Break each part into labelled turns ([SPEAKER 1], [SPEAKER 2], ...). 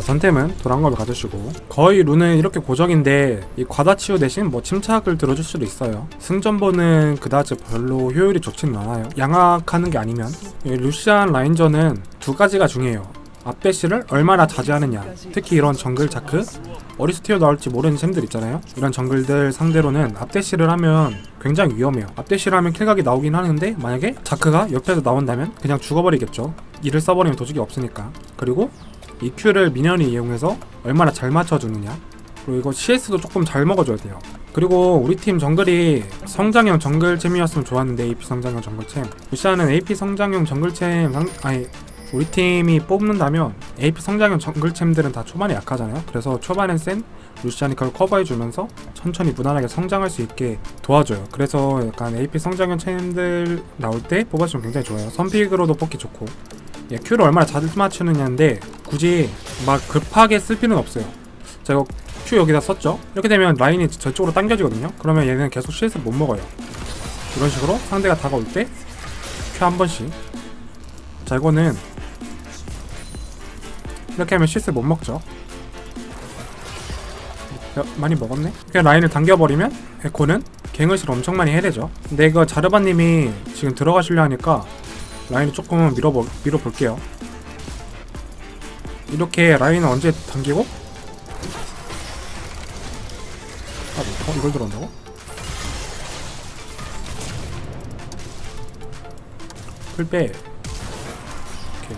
[SPEAKER 1] 자 선템은 도랑검을 가져주고. 거의 룬은 이렇게 고정인데 이 과다치유 대신 뭐 침착을 들어줄 수도 있어요. 승전보는 그다지 별로 효율이 좋지는 않아요. 양악하는 게 아니면. 이 루시안 라인전은 두 가지가 중요해요. 앞대시를 얼마나 자주 하느냐. 특히 이런 정글 자크. 어디서 튀어나올지 모르는 챔들 있잖아요. 이런 정글들 상대로는 앞대시를 하면 굉장히 위험해요. 앞대시를 하면 킬각이 나오긴 하는데 만약에 자크가 옆에서 나온다면 그냥 죽어버리겠죠. 이를 써버리면 도둑이 없으니까. 그리고 이 Q를 미니언이 이용해서 얼마나 잘 맞춰주느냐. 그리고 이거 CS도 조금 잘 먹어줘야 돼요. 그리고 우리 팀 정글이 성장형 정글챔이었으면 좋았는데 AP 성장형 정글챔. 루시아는 AP 성장형 정글챔 상... 아니 우리 팀이 뽑는다면 AP 성장형 정글챔들은 다 초반에 약하잖아요. 그래서 초반엔 센 루시안이 그걸 커버해주면서 천천히 무난하게 성장할 수 있게 도와줘요. 그래서 약간 AP 성장형 챔들 나올 때 뽑아주면 굉장히 좋아요. 선픽으로도 뽑기 좋고 예, Q를 얼마나 잘 맞추느냐인데 굳이 막 급하게 쓸 필요는 없어요. 자 이거 Q 여기다 썼죠? 이렇게 되면 라인이 저쪽으로 당겨지거든요. 그러면 얘는 계속 CS 못 먹어요. 이런 식으로 상대가 다가올 때 Q 한 번씩. 자 이거는 이렇게 하면 CS 못 먹죠. 야, 많이 먹었네? 그냥 라인을 당겨버리면 에코는 갱의실 엄청 많이 해내죠. 근데 이거 자르바님이 지금 들어가시려 하니까 라인을 조금 밀어보, 밀어볼게요. 이렇게 라인을 언제 당기고? 아, 어, 이걸 들어온다고? 풀빼. 오케이.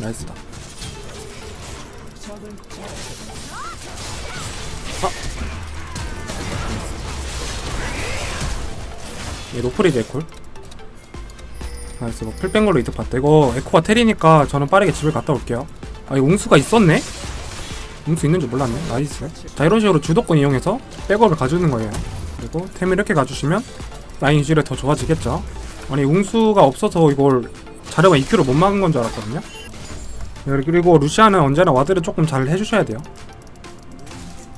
[SPEAKER 1] 나이스다. 얘 노플이지 에콜 나이스 이거 풀뺀 걸로 이득 봤다. 이거 에코가 테리니까 저는 빠르게 집을 갔다 올게요. 아 이거 웅수가 있었네? 웅수 있는 줄 몰랐네. 나이스. 자 이런 식으로 주도권 이용해서 백업을 가주는 거예요. 그리고 템을 이렇게 가주시면 라인 유지를 더 좋아지겠죠. 아니 웅수가 없어서 이걸 자르가 EQ를 못 막은 건 줄 알았거든요. 네, 그리고 루시안은 언제나 와드를 조금 잘 해주셔야 돼요.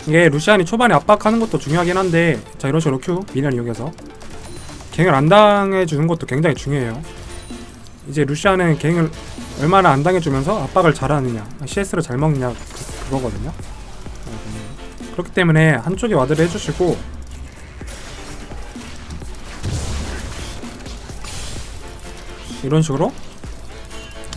[SPEAKER 1] 이게 루시안이 초반에 압박하는 것도 중요하긴 한데 자 이런 식으로 Q 미니언 이용해서 갱을 안 당해주는 것도 굉장히 중요해요. 이제 루시아는 갱을 얼마나 안 당해주면서 압박을 잘하느냐, CS를 잘 먹느냐 그, 그거거든요. 그렇기 때문에 한쪽에 와드를 해주시고 이런 식으로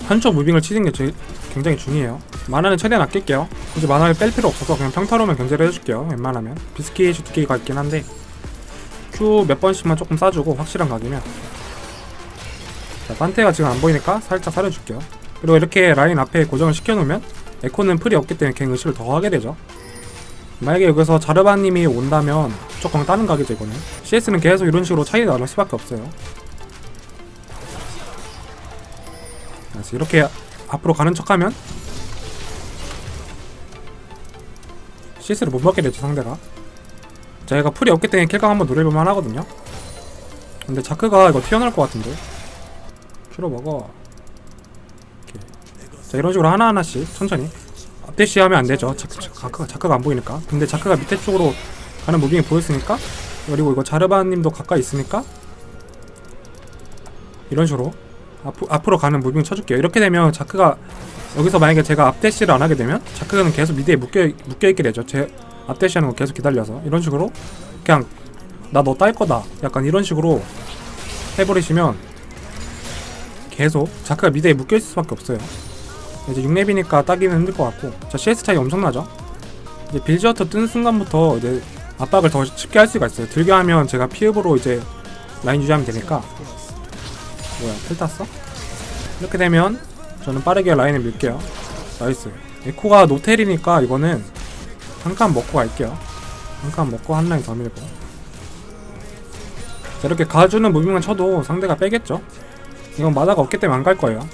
[SPEAKER 1] 한쪽 무빙을 치는 게 제일 굉장히 중요해요. 만화는 최대한 아낄게요. 굳이 만화를 뺄 필요 없어서 그냥 평타로만 견제를 해줄게요. 웬만하면 비스킷이 두 개가 있긴 한데 Q 몇 번씩만 조금 쏴주고 확실한 각이면. 자 판테가 지금 안 보이니까 살짝 사려줄게요. 그리고 이렇게 라인 앞에 고정을 시켜놓으면 에코는 풀이 없기 때문에 갱 의식을 더 하게 되죠. 만약에 여기서 자르바님이 온다면 조금 다른 각이죠 이거는. CS는 계속 이런 식으로 차이가 날 수밖에 없어요. 이렇게 앞으로 가는 척하면 CS를 못 먹게 되죠 상대가 제가 풀이 없기 때문에 킬각 한번 노려볼만 하거든요. 근데 자크가 이거 튀어나올 것 같은데? 큐로 먹어. 자 이런 식으로 하나하나씩 천천히. 앞대시 하면 안되죠. 자크, 자크가, 자크가 안 보이니까. 근데 자크가 밑에 쪽으로 가는 무빙이 보였으니까? 그리고 이거 자르바님도 가까이 있으니까? 이런 식으로 앞, 앞으로 가는 무빙 쳐줄게요. 이렇게 되면 자크가 여기서 만약에 제가 앞대시를 안 하게 되면 자크는 계속 미드에 묶여, 묶여있게 되죠. 제 앞대시하는 거 계속 기다려서 이런 식으로 그냥 나 너 딸 거다. 약간 이런 식으로 해버리시면 계속 자크가 미드에 묶여있을 수밖에 없어요. 이제 6렙이니까 따기는 힘들 것 같고. 자 CS 차이 엄청나죠? 이제 빌지어터 뜬 순간부터 이제 압박을 더 쉽게 할 수가 있어요. 들게 하면 제가 피읍으로 이제 라인 유지하면 되니까. 뭐야 틀 땄어? 이렇게 되면 저는 빠르게 라인을 밀게요. 나이스. 에코가 노텔이니까 이거는 한 칸 먹고 갈게요. 한 칸 먹고 한 라인 더 밀고. 자, 이렇게 가주는 무빙만 쳐도 상대가 빼겠죠? 이건 마다가 없기 때문에 안 갈 거예요.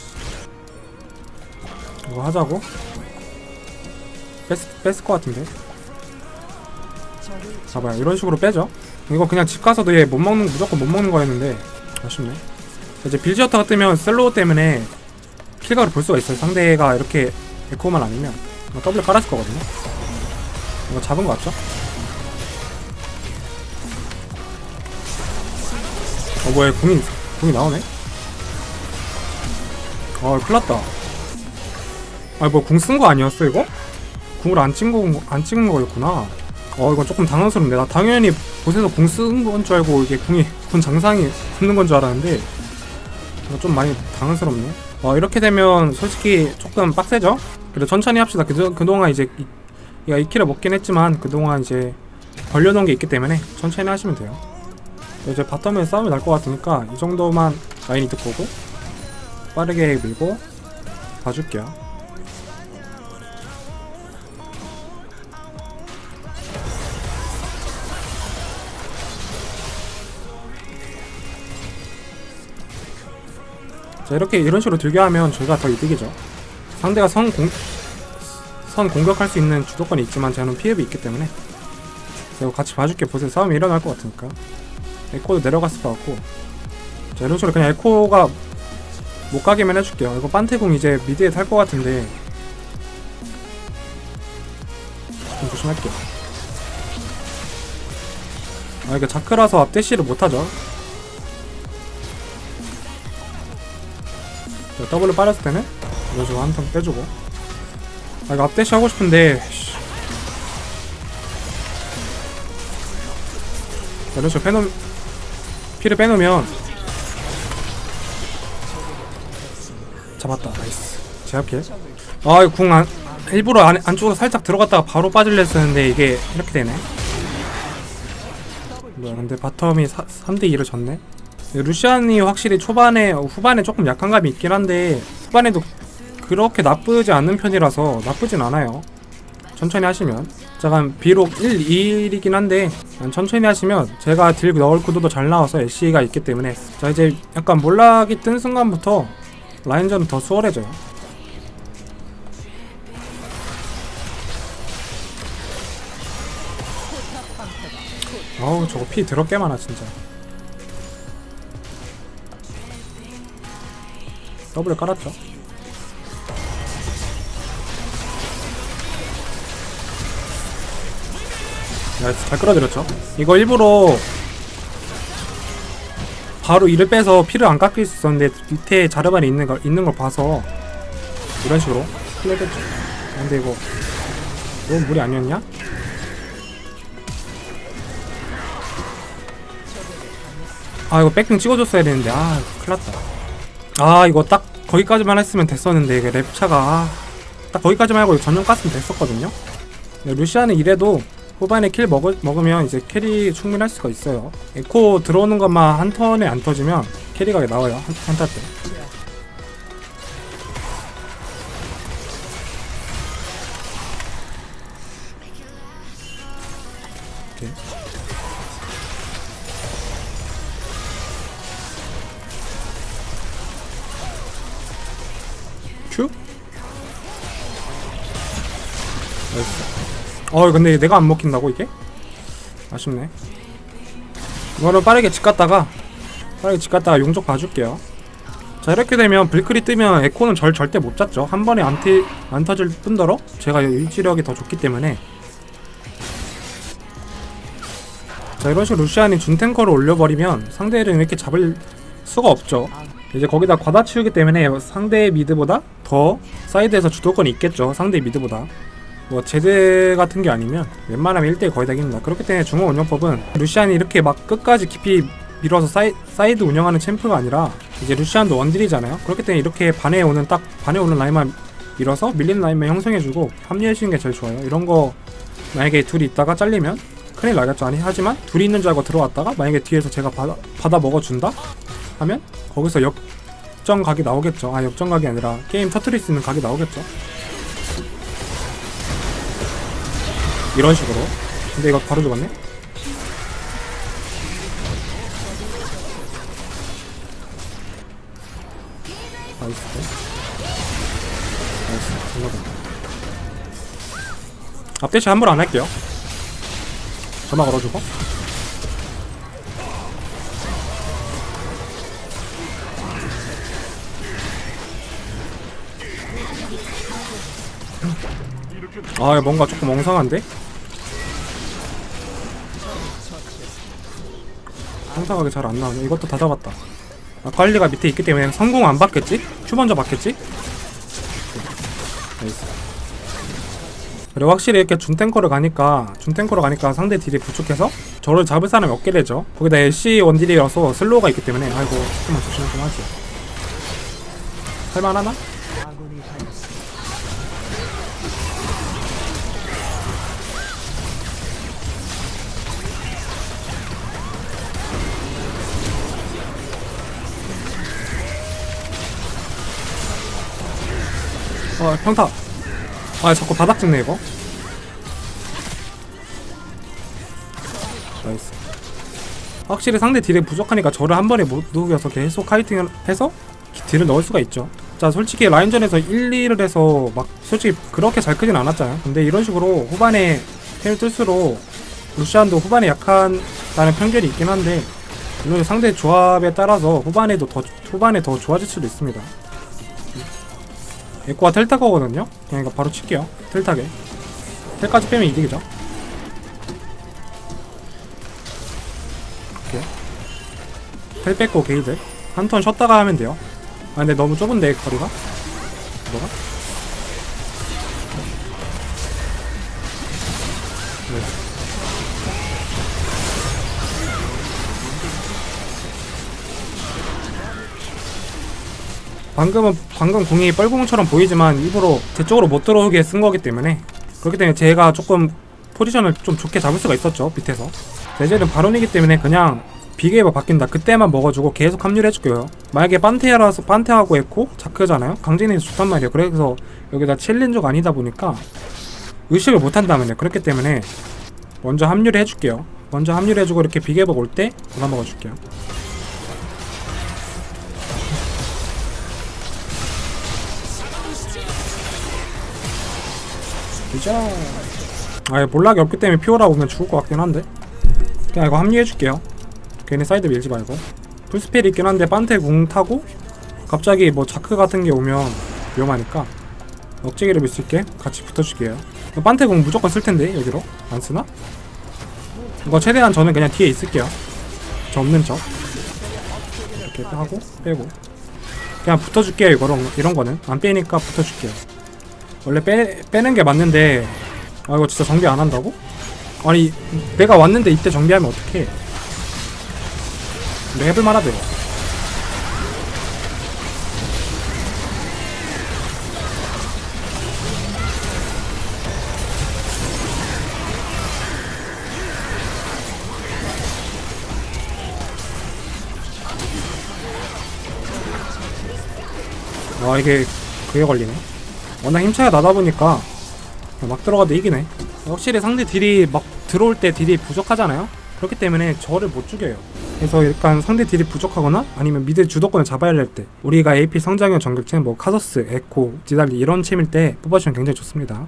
[SPEAKER 1] 이거 하자고? 뺐, 뺐을 것 같은데? 봐봐요. 이런 식으로 빼죠? 이거 그냥 집 가서도 얘 못 먹는, 무조건 못 먹는 거였는데, 아쉽네. 이제 빌지어터가 뜨면 셀로우 때문에 킬각을 볼 수가 있어요. 상대가 이렇게 에코만 아니면. 더블 깔았을 거거든요. 이거 잡은 거 같죠? 어 뭐야 궁이 궁이 나오네 아 큰일났다 아 뭐 궁 쓴 거 아니었어 이거? 궁을 안 찍은 거, 안 찍은 거였구나 어 이건 조금 당황스럽네 나 당연히 보세서 궁 쓴 건 줄 알고 이게 궁이 군 장상이 붙는 건 줄 알았는데 좀 많이 당황스럽네 어 이렇게 되면 솔직히 조금 빡세죠? 그래도 천천히 합시다 그, 그동안 이제 이, 얘가 2킬을 먹긴 했지만 그동안 이제 벌려놓은 게 있기 때문에 천천히 하시면 돼요. 이제 바텀에 싸움이 날 것 같으니까 이 정도만 라인 이득 보고 빠르게 밀고 봐줄게요. 자 이렇게 이런 식으로 들게 하면 저희가 더 이득이죠. 상대가 선, 공, 선 공격할 수 있는 주도권이 있지만 저는 피해이 있기 때문에 제가 같이 봐줄게. 보세요. 싸움이 일어날 것 같으니까. 에코도 내려갔을 것 같고. 자 이런 식으로 그냥 에코가 못 가게만 해줄게요. 이거 판테궁 이제 미드에 탈 것 같은데. 좀 조심할게요. 아 이게 자크라서 앞대시를 못하죠. 자, 더블을 빨았을 때는 이런 식으로 한턴 빼주고 아 이거 앞대시 하고 싶은데 이런 식으로 빼놓 피를 빼놓으면. 잡았다 나이스. 제압킬 아 이거 궁 안, 일부러 안, 안쪽으로 살짝 들어갔다가 바로 빠질려 했었는데 이게 이렇게 되네. 뭐야 근데 바텀이 3대2를 졌네? 루시안이 확실히 초반에 어, 후반에 조금 약한 감이 있긴 한데 후반에도 그렇게 나쁘지 않은 편이라서 나쁘진 않아요. 천천히 하시면. 잠깐 비록 1, 2이긴 한데 천천히 하시면 제가 딜 넣을 구도도 잘 나와서 애쉬가 있기 때문에 자 이제 약간 몰락이 뜬 순간부터 라인전은 더 수월해져요. 아우 저거 피 더럽게 많아 진짜. 더블을 깔았죠 나이스 잘 끌어들였죠. 이거 일부러 바로 이를 빼서 피를 안 깎일 수 있었는데 밑에 자르반이 있는 걸, 있는 걸 봐서 이런 식으로 플레이했죠. 근데 이거 너무 무리 아니었냐? 아 이거 백킹 찍어줬어야 되는데. 아 큰일났다. 아 이거 딱 거기까지만 했으면 됐었는데 이게 랩차가. 아, 딱 거기까지만 하고 전용 깠으면 됐었거든요. 네, 루시아는 이래도 후반에 킬 먹을, 먹으면 이제 캐리 충분할 수가 있어요. 에코 들어오는 것만 한 턴에 안 터지면 캐리가 나와요? 한, 한타 때 어 근데 내가 안 먹힌다고 이게? 아쉽네. 이거는 빠르게 집 갔다가 빠르게 집 갔다가 용적 봐줄게요. 자 이렇게 되면 불클이 뜨면 에코는 절 절대 못 잡죠. 한 번에 안, 티, 안 터질 뿐더러 제가 일지력이 더 좋기 때문에. 자 이런 식으로 루시안이 준탱커를 올려버리면 상대를 이렇게 잡을 수가 없죠. 이제 거기다 과다치우기 때문에 상대의 미드보다 더 사이드에서 주도권이 있겠죠. 상대의 미드보다 뭐 제드 같은 게 아니면 웬만하면 1대1 거의 다 이깁니다. 그렇기 때문에 중앙 운영법은 루시안이 이렇게 막 끝까지 깊이 밀어서 사이, 사이드 운영하는 챔프가 아니라 이제 루시안도 원딜이잖아요. 그렇기 때문에 이렇게 반에 오는 딱 반에 오는 라인만 밀어서 밀리는 라인만 형성해주고 합류해주는 게 제일 좋아요. 이런 거 만약에 둘이 있다가 잘리면 큰일 나겠죠. 아니 하지만 둘이 있는 줄 알고 들어왔다가 만약에 뒤에서 제가 받아, 받아 먹어준다? 하면 거기서 역전 각이 나오겠죠. 아 역전 각이 아니라 게임 터트릴 수 있는 각이 나오겠죠 이런 식으로. 근데 이거 바로 죽었네? 나이스. 나이스. 정말 앞대시 함부로 안 할게요. 전화 걸어주고 아 뭔가 조금 엉성한데? 상상하게 잘 안 나오네 이것도 다 잡았다 아칼리가 밑에 있기 때문에 성공 안 받겠지? 큐 먼저 받겠지? 나이스 그리고 확실히 이렇게 준탱커를 가니까 준탱커로 가니까 상대 딜이 부족해서 저를 잡을 사람이 없게 되죠 거기다 LC 원딜이라서 슬로우가 있기 때문에 아이고 조금만 조심 좀 하지 할만하나? 어 평타. 아 자꾸 바닥 찍네 이거. 나이스. 확실히 상대 딜이 부족하니까 저를 한 번에 못 누겨서 계속 카이팅을 해서 딜을 넣을 수가 있죠. 자 솔직히 라인전에서 1, 2를 해서 막 솔직히 그렇게 잘 크진 않았잖아요. 근데 이런 식으로 후반에 템을 뜰수록 루시안도 후반에 약한다는 편견이 있긴 한데 물론 상대 조합에 따라서 후반에도 더 후반에 더 좋아질 수도 있습니다 에코가 텔 타거거든요? 그냥 이거 바로 칠게요. 텔 타게. 텔까지 빼면 이득이죠. 이렇게. 텔 뺏고 게이드. 한 턴 쉬었다가 하면 돼요. 아, 근데 너무 좁은데, 거리가? 뭐가? 방금은 방금 공이 뻘궁처럼 보이지만 일부러 제 쪽으로 못 들어오게 쓴 거기 때문에 그렇기 때문에 제가 조금 포지션을 좀 좋게 잡을 수가 있었죠 밑에서. 대제는 바론이기 때문에 그냥 비게이버 바뀐다. 그때만 먹어주고 계속 합류를 해줄게요. 만약에 판테라서 판테하고 에코 자크잖아요? 강진이 좋단 말이에요. 그래서 여기다 챌린저가 아니다 보니까 의식을 못 한다면요. 그렇기 때문에 먼저 합류를 해줄게요. 먼저 합류를 해주고 이렇게 비게이버 올때 골라 먹어줄게요 진짜 아예 몰락이 없기 때문에 피오라 오면 죽을 것 같긴 한데. 그냥 이거 합류해줄게요. 괜히 사이드 밀지 말고. 풀스펠이 있긴 한데 판테 궁 타고 갑자기 뭐 자크 같은 게 오면 위험하니까 억제기를 밀 수 있게 같이 붙어줄게요. 판테 궁 무조건 쓸 텐데 여기로. 안 쓰나? 이거 최대한 저는 그냥 뒤에 있을게요. 저 없는 척. 이렇게 하고 빼고. 그냥 붙어줄게요 이거런 이런 거는. 안 빼니까 붙어줄게요 원래 빼, 빼는 게 맞는데 아 이거 진짜 정비 안 한다고? 아니 내가 왔는데 이때 정비하면 어떡해? 근데 해볼 만 하대. 아 이게 그게 걸리네 워낙 힘차가 나다 보니까 막 들어가도 이기네. 확실히 상대 딜이 막 들어올 때 딜이 부족하잖아요? 그렇기 때문에 저를 못 죽여요. 그래서 약간 상대 딜이 부족하거나 아니면 미드 주도권을 잡아야 할 때 우리가 AP 성장형 전격체 뭐 카서스, 에코, 지달리 이런 팀일 때 뽑아주면 굉장히 좋습니다